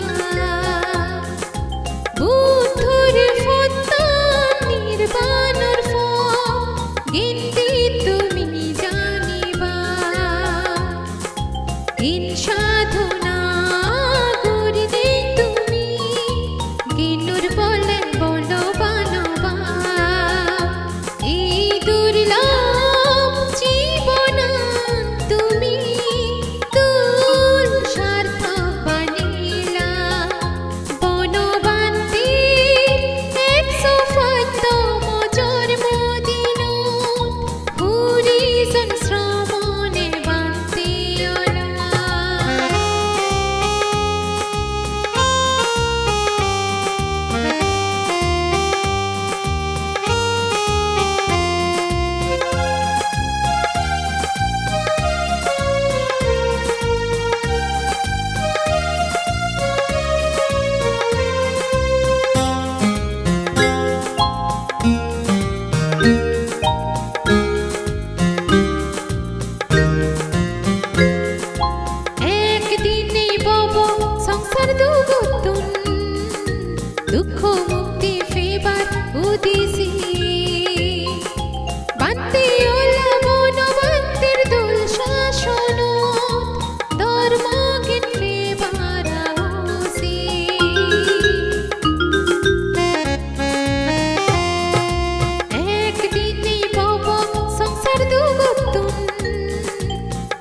love.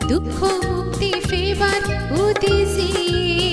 দুঃখ মুক্তি সেবার উদ্দেশ্যে